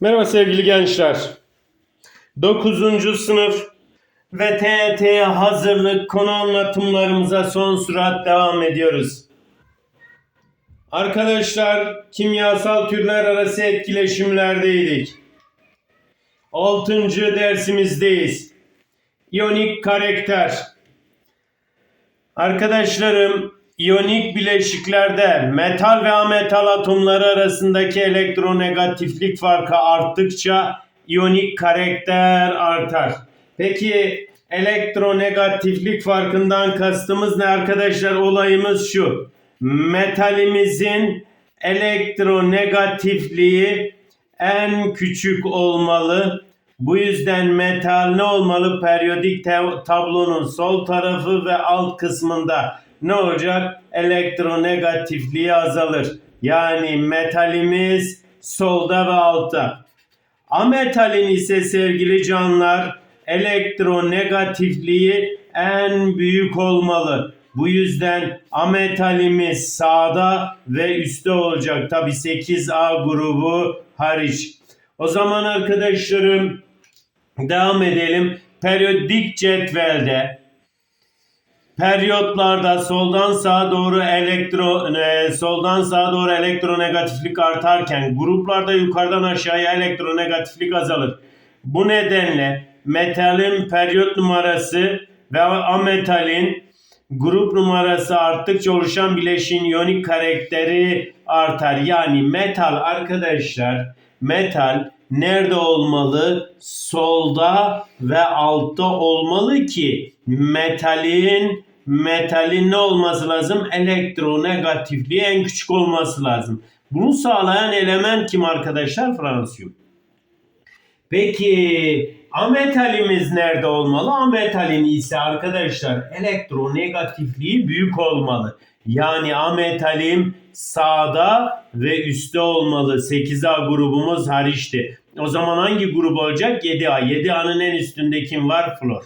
Merhaba sevgili gençler. 9. sınıf ve TET'ye hazırlık konu anlatımlarımıza son sürat devam ediyoruz. Arkadaşlar kimyasal türler arası etkileşimlerdeydik. 6. dersimizdeyiz. İyonik karakter. Arkadaşlarım, iyonik bileşiklerde metal ve ametal atomları arasındaki elektronegatiflik farkı arttıkça iyonik karakter artar. Peki elektronegatiflik farkından kastımız ne arkadaşlar? Olayımız şu. Metalimizin elektronegatifliği en küçük olmalı. Bu yüzden metal ne olmalı? Periyodik tablonun sol tarafı ve alt kısmında ne olacak? Elektronegatifliği azalır. Yani metalimiz solda ve altta. Ametalin ise sevgili canlar elektronegatifliği en büyük olmalı. Bu yüzden ametalimiz sağda ve üstte olacak. Tabi 8A grubu hariç. O zaman arkadaşlarım devam edelim. Periyodik cetvelde periyotlarda soldan sağa doğru elektro e, soldan sağa doğru elektronegatiflik artarken gruplarda yukarıdan aşağıya elektronegatiflik azalır. Bu nedenle metalin periyot numarası ve ametalin grup numarası arttıkça oluşan bileşiğin iyonik karakteri artar. Yani metal arkadaşlar metal nerede olmalı? Solda ve altta olmalı ki metalin metalin ne olması lazım? Elektronegatifliği en küçük olması lazım. Bunu sağlayan element kim arkadaşlar? Fransiyum. Peki ametalimiz nerede olmalı? Ametalin ise arkadaşlar elektronegatifliği büyük olmalı. Yani ametalim sağda ve üstte olmalı. 8A grubumuz hariçti. O zaman hangi grup olacak? 7A. 7A'nın en üstünde kim var? Flor.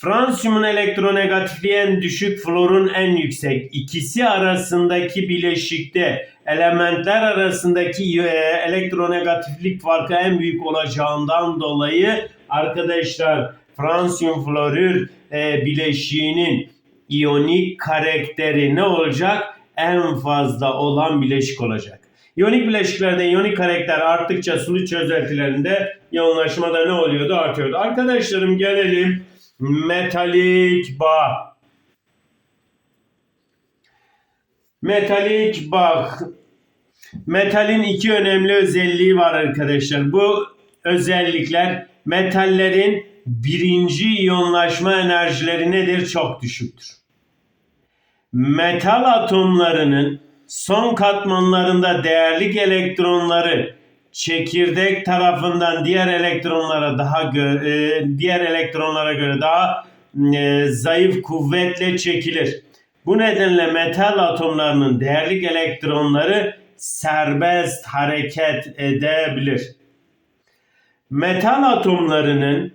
Fransiyumun elektronegatifliği düşük, florun en yüksek. İkisi arasındaki bileşikte elementler arasındaki e, elektronegatiflik farkı en büyük olacağından dolayı arkadaşlar Fransiyum florür e, bileşiğinin iyonik karakteri ne olacak? En fazla olan bileşik olacak. İyonik bileşiklerde iyonik karakter arttıkça sulu çözeltilerinde yoğunlaşmada ne oluyordu? Artıyordu. Arkadaşlarım gelelim metalik bağ. Metalik bağ. Metalin iki önemli özelliği var arkadaşlar. Bu özellikler metallerin birinci iyonlaşma enerjileri nedir? Çok düşüktür. Metal atomlarının son katmanlarında değerlik elektronları çekirdek tarafından diğer elektronlara daha gö- e, diğer elektronlara göre daha e, zayıf kuvvetle çekilir. Bu nedenle metal atomlarının değerlik elektronları serbest hareket edebilir. Metal atomlarının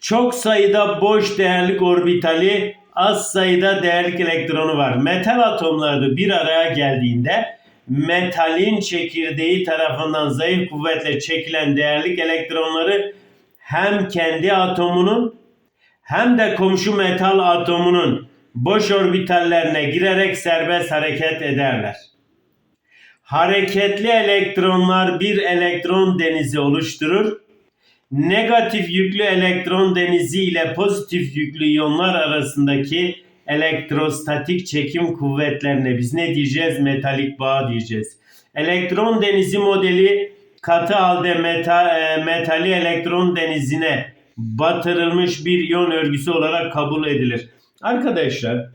çok sayıda boş değerlik orbitali, az sayıda değerlik elektronu var. Metal atomları bir araya geldiğinde metalin çekirdeği tarafından zayıf kuvvetle çekilen değerlik elektronları hem kendi atomunun hem de komşu metal atomunun boş orbitallerine girerek serbest hareket ederler. Hareketli elektronlar bir elektron denizi oluşturur. Negatif yüklü elektron denizi ile pozitif yüklü iyonlar arasındaki elektrostatik çekim kuvvetlerine biz ne diyeceğiz? Metalik bağ diyeceğiz. Elektron denizi modeli katı halde meta, e, metali elektron denizine batırılmış bir iyon örgüsü olarak kabul edilir. Arkadaşlar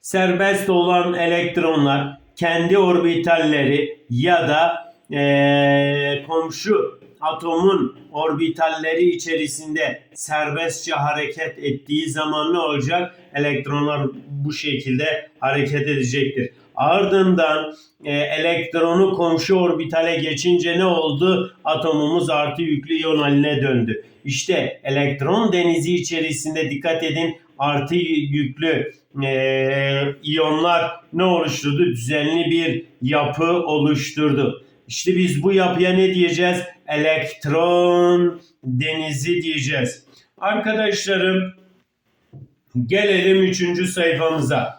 serbest olan elektronlar kendi orbitalleri ya da e, komşu atomun orbitalleri içerisinde serbestçe hareket ettiği zaman ne olacak? Elektronlar bu şekilde hareket edecektir. Ardından e, elektronu komşu orbitale geçince ne oldu? Atomumuz artı yüklü iyon haline döndü. İşte elektron denizi içerisinde dikkat edin artı yüklü e, iyonlar ne oluşturdu? Düzenli bir yapı oluşturdu. İşte biz bu yapıya ne diyeceğiz? Elektron denizi diyeceğiz. Arkadaşlarım gelelim üçüncü sayfamıza.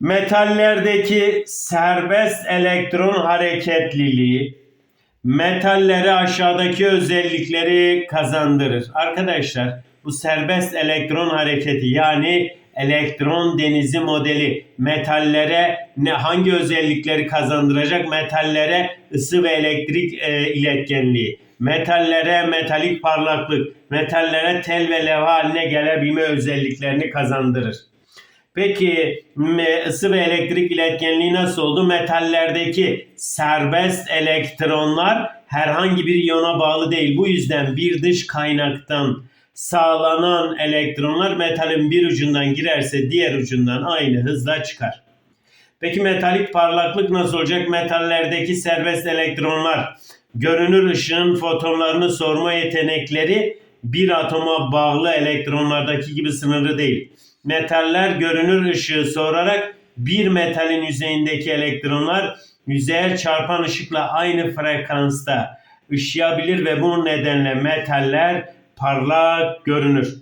Metallerdeki serbest elektron hareketliliği metallere aşağıdaki özellikleri kazandırır. Arkadaşlar bu serbest elektron hareketi yani elektron denizi modeli metallere ne hangi özellikleri kazandıracak? Metallere ısı ve elektrik e, iletkenliği, metallere metalik parlaklık, metallere tel ve levha haline gelebilme özelliklerini kazandırır. Peki ısı ve elektrik iletkenliği nasıl oldu? Metallerdeki serbest elektronlar herhangi bir iyona bağlı değil. Bu yüzden bir dış kaynaktan sağlanan elektronlar metalin bir ucundan girerse diğer ucundan aynı hızla çıkar. Peki metalik parlaklık nasıl olacak? Metallerdeki serbest elektronlar görünür ışığın fotonlarını sorma yetenekleri bir atoma bağlı elektronlardaki gibi sınırlı değil. Metaller görünür ışığı sorarak bir metalin yüzeyindeki elektronlar yüzeye çarpan ışıkla aynı frekansta ışıyabilir ve bu nedenle metaller parlak görünür.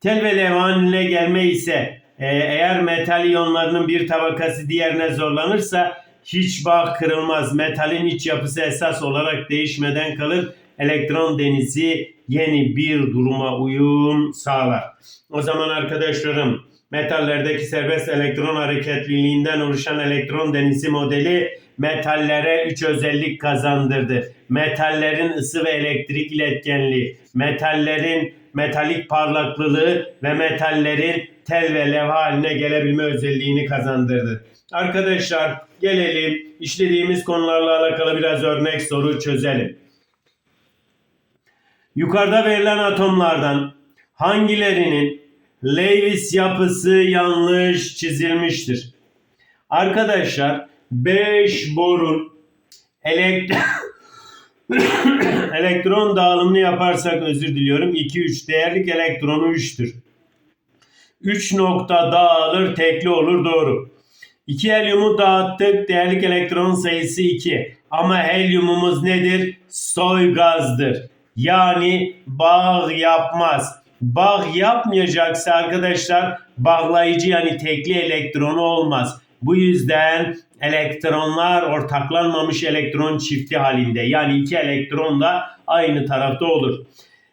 Tel ve levha haline gelme ise e, eğer metal iyonlarının bir tabakası diğerine zorlanırsa hiç bağ kırılmaz. Metalin iç yapısı esas olarak değişmeden kalır. Elektron denizi yeni bir duruma uyum sağlar. O zaman arkadaşlarım metallerdeki serbest elektron hareketliliğinden oluşan elektron denizi modeli metallere üç özellik kazandırdı. Metallerin ısı ve elektrik iletkenliği, metallerin metalik parlaklılığı ve metallerin tel ve levha haline gelebilme özelliğini kazandırdı. Arkadaşlar gelelim işlediğimiz konularla alakalı biraz örnek soru çözelim. Yukarıda verilen atomlardan hangilerinin Lewis yapısı yanlış çizilmiştir? Arkadaşlar 5 borun elekt elektron dağılımını yaparsak özür diliyorum 2 3 değerlik elektronu 3'tür. 3 nokta dağılır tekli olur doğru. 2 helyumu dağıttık değerlik elektron sayısı 2. Ama helyumumuz nedir? Soy gazdır. Yani bağ yapmaz. Bağ yapmayacaksa arkadaşlar bağlayıcı yani tekli elektronu olmaz. Bu yüzden elektronlar ortaklanmamış elektron çifti halinde. Yani iki elektron da aynı tarafta olur.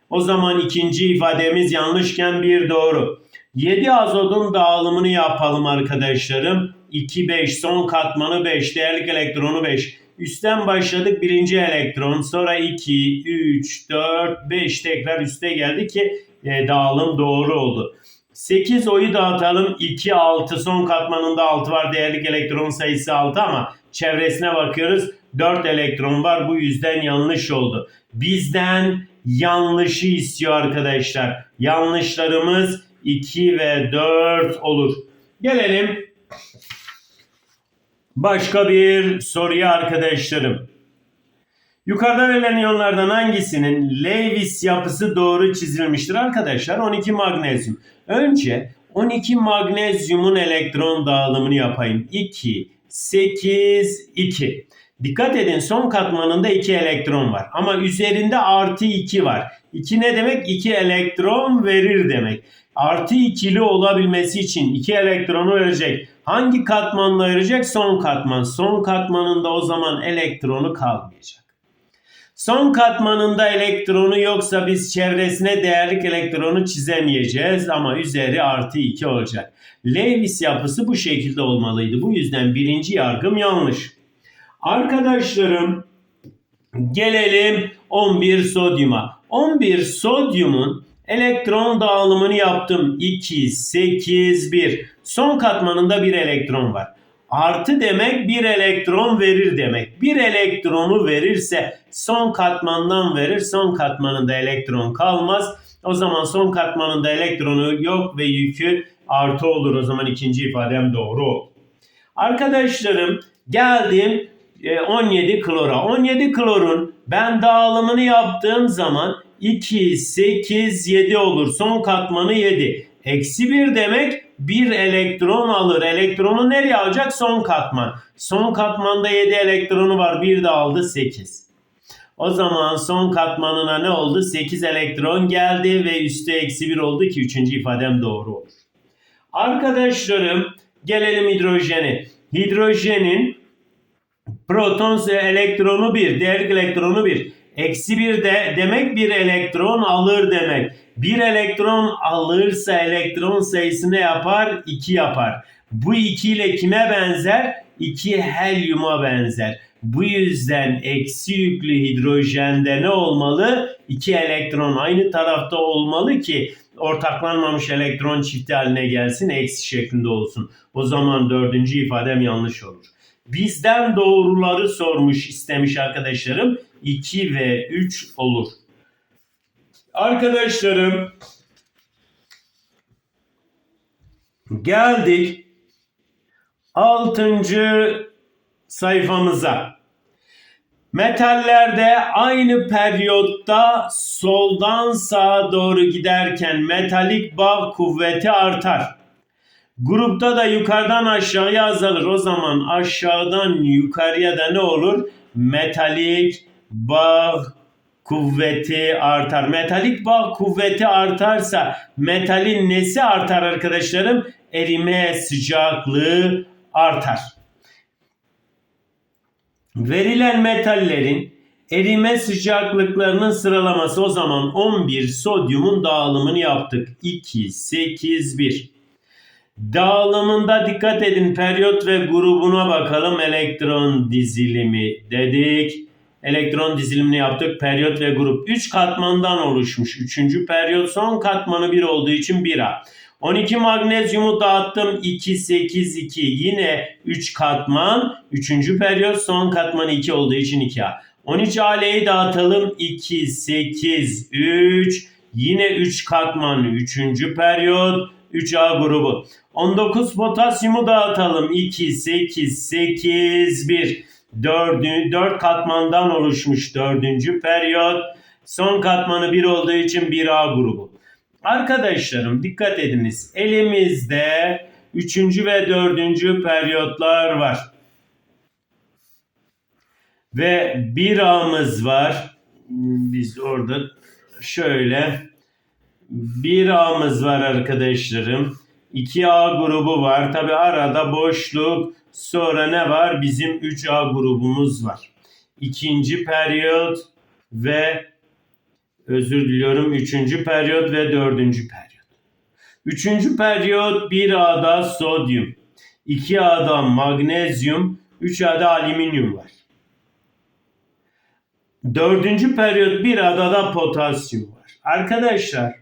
O zaman ikinci ifademiz yanlışken bir doğru. 7 azotun dağılımını yapalım arkadaşlarım. 2 5 son katmanı 5 değerlik elektronu 5. Üstten başladık birinci elektron sonra 2 3 4 5 tekrar üste geldi ki e, dağılım doğru oldu. 8 oyu dağıtalım. 2 6 son katmanında 6 var. Değerlik elektron sayısı 6 ama çevresine bakıyoruz. 4 elektron var. Bu yüzden yanlış oldu. Bizden yanlışı istiyor arkadaşlar. Yanlışlarımız 2 ve 4 olur. Gelelim başka bir soruya arkadaşlarım. Yukarıda verilen iyonlardan hangisinin Lewis yapısı doğru çizilmiştir arkadaşlar? 12 magnezyum. Önce 12 magnezyumun elektron dağılımını yapayım. 2, 8, 2. Dikkat edin son katmanında 2 elektron var. Ama üzerinde artı 2 var. 2 ne demek? 2 elektron verir demek. Artı ikili olabilmesi için 2 elektronu verecek. Hangi katmanla verecek? Son katman. Son katmanında o zaman elektronu kalmayacak. Son katmanında elektronu yoksa biz çevresine değerlik elektronu çizemeyeceğiz ama üzeri artı 2 olacak. Lewis yapısı bu şekilde olmalıydı. Bu yüzden birinci yargım yanlış. Arkadaşlarım gelelim 11 sodyuma. 11 sodyumun elektron dağılımını yaptım. 2, 8, 1. Son katmanında bir elektron var. Artı demek bir elektron verir demek. Bir elektronu verirse son katmandan verir. Son katmanında elektron kalmaz. O zaman son katmanında elektronu yok ve yükü artı olur. O zaman ikinci ifadem doğru oldu. Arkadaşlarım geldim 17 klora. 17 klorun ben dağılımını yaptığım zaman 2, 8, 7 olur. Son katmanı 7. Eksi 1 demek bir elektron alır. Elektronu nereye alacak? Son katman. Son katmanda 7 elektronu var. Bir de aldı 8. O zaman son katmanına ne oldu? 8 elektron geldi ve üstü eksi 1 oldu ki üçüncü ifadem doğru olur. Arkadaşlarım gelelim hidrojeni. Hidrojenin proton elektronu 1, diğer elektronu 1. Eksi 1 de demek bir elektron alır demek. Bir elektron alırsa elektron sayısı ne yapar? 2 yapar. Bu 2 ile kime benzer? 2 helyuma benzer. Bu yüzden eksi yüklü hidrojende ne olmalı? 2 elektron aynı tarafta olmalı ki ortaklanmamış elektron çifti haline gelsin eksi şeklinde olsun. O zaman dördüncü ifadem yanlış olur. Bizden doğruları sormuş istemiş arkadaşlarım. 2 ve 3 olur. Arkadaşlarım geldik 6. sayfamıza. Metallerde aynı periyotta soldan sağa doğru giderken metalik bağ kuvveti artar. Grupta da yukarıdan aşağıya azalır. O zaman aşağıdan yukarıya da ne olur? Metalik bağ kuvveti artar. Metalik bağ kuvveti artarsa metalin nesi artar arkadaşlarım? Erime sıcaklığı artar. Verilen metallerin erime sıcaklıklarının sıralaması o zaman 11 sodyumun dağılımını yaptık. 2, 8, 1. Dağılımında dikkat edin periyot ve grubuna bakalım elektron dizilimi dedik. Elektron dizilimini yaptık. Periyot ve grup 3 katmandan oluşmuş. 3. periyot son katmanı 1 olduğu için 1A. 12 magnezyumu dağıttım 2 8 2 yine 3 katman 3. periyot son katmanı 2 olduğu için 2A. 13 AL'yi dağıtalım 2 8 3 yine 3 katman 3. periyot 3A grubu. 19 potasyumu dağıtalım 2 8 8 1 4, 4 katmandan oluşmuş 4. periyot. Son katmanı 1 olduğu için 1A grubu. Arkadaşlarım dikkat ediniz. Elimizde 3. ve 4. periyotlar var. Ve 1A'mız var. Biz orada şöyle 1A'mız var arkadaşlarım. 2A grubu var. Tabi arada boşluk. Sonra ne var? Bizim 3A grubumuz var. İkinci periyot ve özür diliyorum. Üçüncü periyot ve dördüncü periyot. Üçüncü periyot 1A'da sodyum. 2A'da magnezyum. 3A'da alüminyum var. Dördüncü periyot 1A'da da potasyum var. Arkadaşlar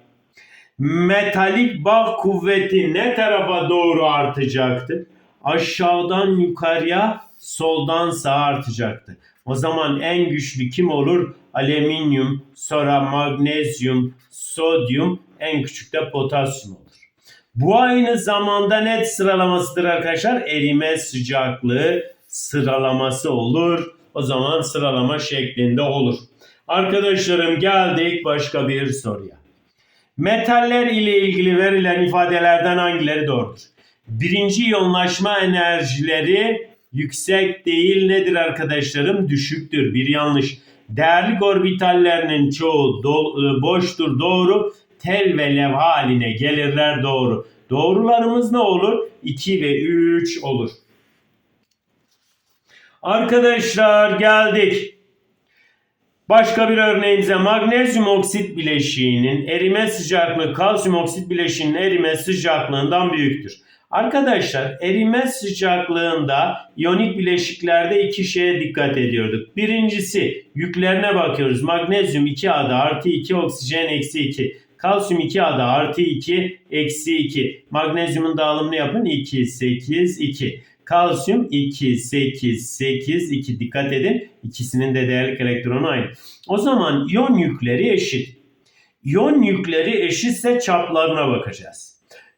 metalik bağ kuvveti ne tarafa doğru artacaktı? Aşağıdan yukarıya, soldan sağa artacaktı. O zaman en güçlü kim olur? Alüminyum, sonra magnezyum, sodyum, en küçük de potasyum olur. Bu aynı zamanda net sıralamasıdır arkadaşlar. Erime sıcaklığı sıralaması olur. O zaman sıralama şeklinde olur. Arkadaşlarım geldik başka bir soruya. Metaller ile ilgili verilen ifadelerden hangileri doğrudur? Birinci iyonlaşma enerjileri yüksek değil nedir arkadaşlarım? Düşüktür. Bir yanlış. Değerli orbitallerinin çoğu do- boştur doğru. Tel ve lev haline gelirler doğru. Doğrularımız ne olur? 2 ve 3 olur. Arkadaşlar geldik. Başka bir örneğimize magnezyum oksit bileşiğinin erime sıcaklığı kalsiyum oksit bileşiğinin erime sıcaklığından büyüktür. Arkadaşlar erime sıcaklığında iyonik bileşiklerde iki şeye dikkat ediyorduk. Birincisi yüklerine bakıyoruz. Magnezyum 2A'da artı 2 oksijen eksi 2. Kalsiyum 2A'da artı 2 eksi 2. Magnezyumun dağılımını yapın 2 8 2. Kalsiyum 2 8 8 2 dikkat edin. İkisinin de değerlik elektronu aynı. O zaman iyon yükleri eşit. İyon yükleri eşitse çaplarına bakacağız.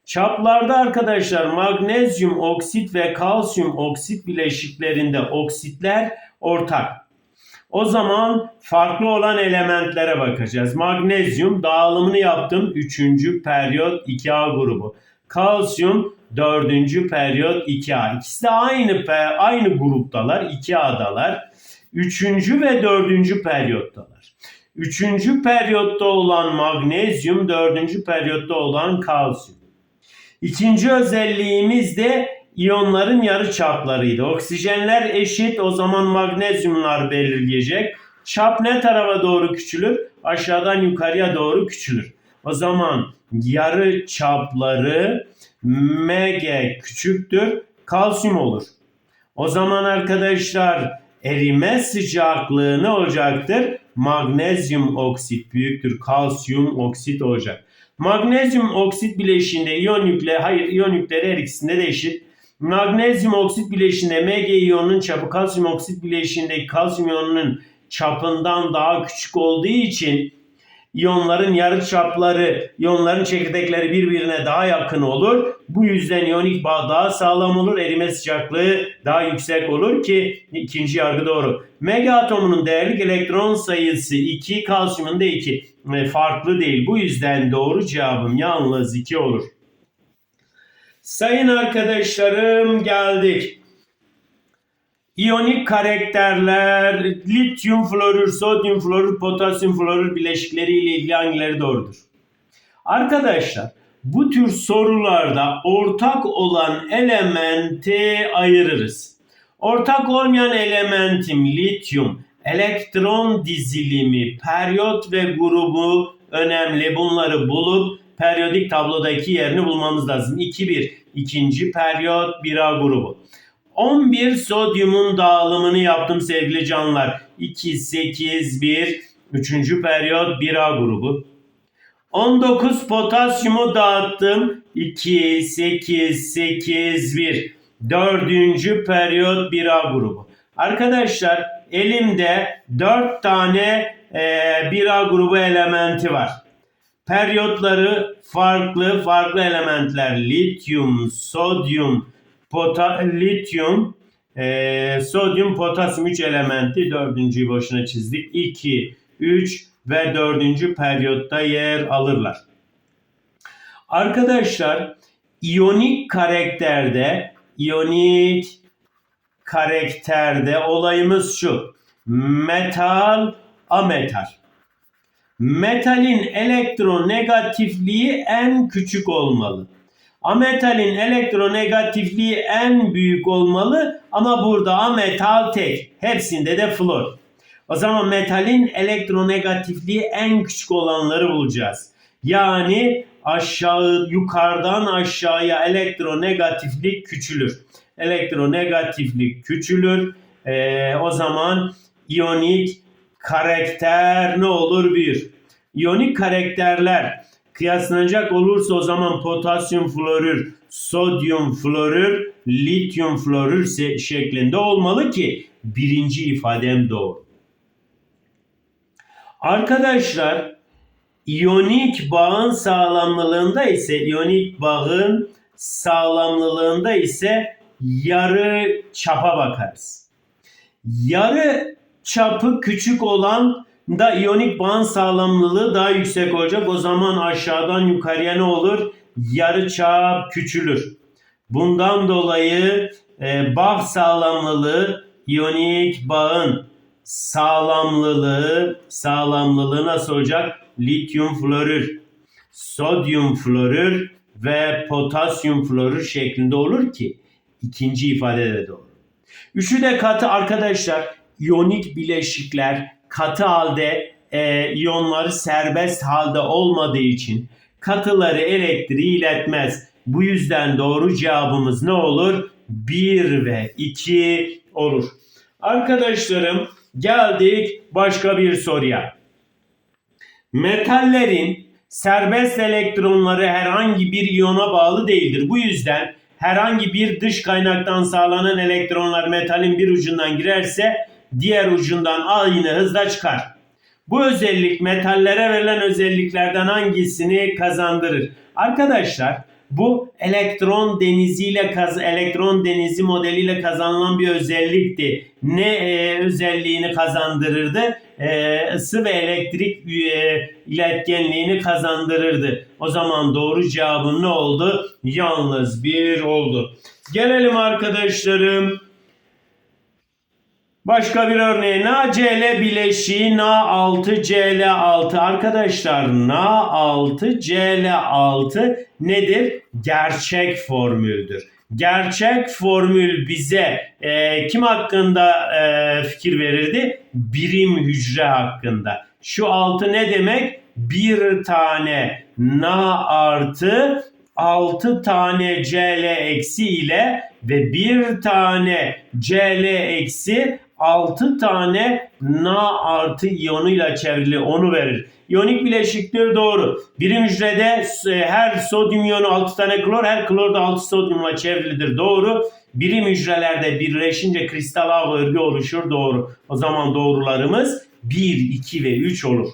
Çaplarda arkadaşlar magnezyum oksit ve kalsiyum oksit bileşiklerinde oksitler ortak. O zaman farklı olan elementlere bakacağız. Magnezyum dağılımını yaptım. 3. periyot 2A grubu. Kalsiyum dördüncü periyot 2A. İkisi de aynı aynı gruptalar, 2A'dalar. Üçüncü ve dördüncü periyottalar. Üçüncü periyotta olan magnezyum, dördüncü periyotta olan kalsiyum. İkinci özelliğimiz de iyonların yarı çaplarıydı. Oksijenler eşit o zaman magnezyumlar belirleyecek. Çap ne tarafa doğru küçülür? Aşağıdan yukarıya doğru küçülür. O zaman yarı çapları Mg küçüktür kalsiyum olur. O zaman arkadaşlar erime sıcaklığı ne olacaktır? Magnezyum oksit büyüktür kalsiyum oksit olacak. Magnezyum oksit bileşiğinde iyon yükle, hayır iyon yükleri her ikisinde de eşit. Magnezyum oksit bileşiğinde Mg iyonunun çapı kalsiyum oksit bileşiğindeki kalsiyum iyonunun çapından daha küçük olduğu için iyonların yarı çapları, iyonların çekirdekleri birbirine daha yakın olur. Bu yüzden iyonik bağ daha sağlam olur. Erime sıcaklığı daha yüksek olur ki ikinci yargı doğru. Mega atomunun değerlik elektron sayısı 2, kalsiyumun da 2. E, Farklı değil. Bu yüzden doğru cevabım yalnız 2 olur. Sayın arkadaşlarım geldik. İyonik karakterler lityum florür, sodyum florür, potasyum florür bileşikleri ile ilgili hangileri doğrudur? Arkadaşlar bu tür sorularda ortak olan elementi ayırırız. Ortak olmayan elementim lityum, elektron dizilimi, periyot ve grubu önemli. Bunları bulup periyodik tablodaki yerini bulmamız lazım. 2-1 ikinci periyot 1A grubu. 11 sodyumun dağılımını yaptım sevgili canlar. 2, 8, 1. Üçüncü periyot 1A grubu. 19 potasyumu dağıttım. 2, 8, 8, 1. Dördüncü periyot 1A grubu. Arkadaşlar elimde 4 tane e, 1A grubu elementi var. Periyotları farklı farklı elementler. Lityum, sodyum, pota, lityum, e, sodyum, potasyum 3 elementi. Dördüncüyü boşuna çizdik. 2, 3 ve dördüncü periyotta yer alırlar. Arkadaşlar iyonik karakterde iyonik karakterde olayımız şu. Metal, ametal. Metalin elektronegatifliği en küçük olmalı. Ametalin elektronegatifliği en büyük olmalı ama burada ametal tek. Hepsinde de flor. O zaman metalin elektronegatifliği en küçük olanları bulacağız. Yani aşağı yukarıdan aşağıya elektronegatiflik küçülür. Elektronegatiflik küçülür. Ee, o zaman iyonik karakter ne olur? Büyür. İyonik karakterler kıyaslanacak olursa o zaman potasyum florür, sodyum florür, lityum florür şeklinde olmalı ki birinci ifadem doğru. Arkadaşlar iyonik bağın sağlamlılığında ise iyonik bağın sağlamlılığında ise yarı çapa bakarız. Yarı çapı küçük olan da iyonik bağın sağlamlılığı daha yüksek olacak. O zaman aşağıdan yukarıya ne olur? Yarı çap küçülür. Bundan dolayı e, bağ sağlamlılığı iyonik bağın sağlamlılığı sağlamlılığı nasıl olacak? Lityum florür, sodyum florür ve potasyum florür şeklinde olur ki ikinci ifade de doğru. Üçü de katı arkadaşlar iyonik bileşikler katı halde e, iyonları serbest halde olmadığı için katıları elektriği iletmez. Bu yüzden doğru cevabımız ne olur? 1 ve 2 olur. Arkadaşlarım geldik başka bir soruya. Metallerin serbest elektronları herhangi bir iyona bağlı değildir. Bu yüzden herhangi bir dış kaynaktan sağlanan elektronlar metalin bir ucundan girerse diğer ucundan aynı hızla çıkar. Bu özellik metallere verilen özelliklerden hangisini kazandırır? Arkadaşlar bu elektron deniziyle kaz elektron denizi modeliyle kazanılan bir özellikti. Ne e, özelliğini kazandırırdı? e, ısı ve elektrik e, iletkenliğini kazandırırdı. O zaman doğru cevabın ne oldu? Yalnız bir oldu. Gelelim arkadaşlarım. Başka bir örneğe NaCl bileşiği Na6Cl6 arkadaşlar Na6Cl6 nedir? Gerçek formüldür. Gerçek formül bize e, kim hakkında e, fikir verirdi? Birim hücre hakkında. Şu altı ne demek? Bir tane Na artı 6 tane Cl eksi ile ve bir tane Cl eksi 6 tane Na artı iyonuyla çevrili onu verir. İyonik bileşiktir doğru. Birim hücrede e, her sodyum iyonu 6 tane klor, her klor da 6 sodyumla çevrilidir doğru. Birim hücrelerde birleşince kristal ağ örgü oluşur doğru. O zaman doğrularımız 1, 2 ve 3 olur.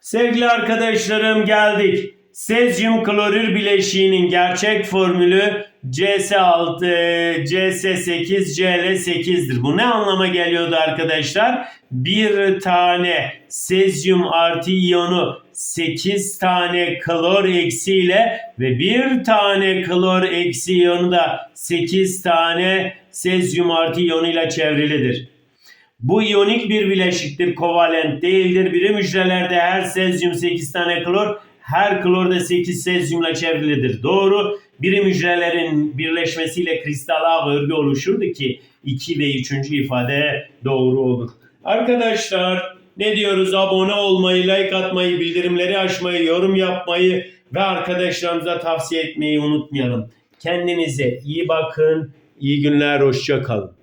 Sevgili arkadaşlarım geldik. Sezyum klorür bileşiğinin gerçek formülü CS6, CS8, Cl8'dir. Bu ne anlama geliyordu arkadaşlar? Bir tane sezyum artı iyonu 8 tane klor eksiyle ve bir tane klor eksi iyonu da 8 tane sezyum artı iyonuyla çevrilidir. Bu iyonik bir bileşiktir, kovalent değildir. Birim hücrelerde her sezyum 8 tane klor, her klor da 8 sezyumla çevrilidir. Doğru. Birim hücrelerin birleşmesiyle kristal ağ örgü oluşurdu ki 2 ve 3. ifade doğru olur. Arkadaşlar ne diyoruz? Abone olmayı, like atmayı, bildirimleri açmayı, yorum yapmayı ve arkadaşlarımıza tavsiye etmeyi unutmayalım. Kendinize iyi bakın. İyi günler, hoşça kalın.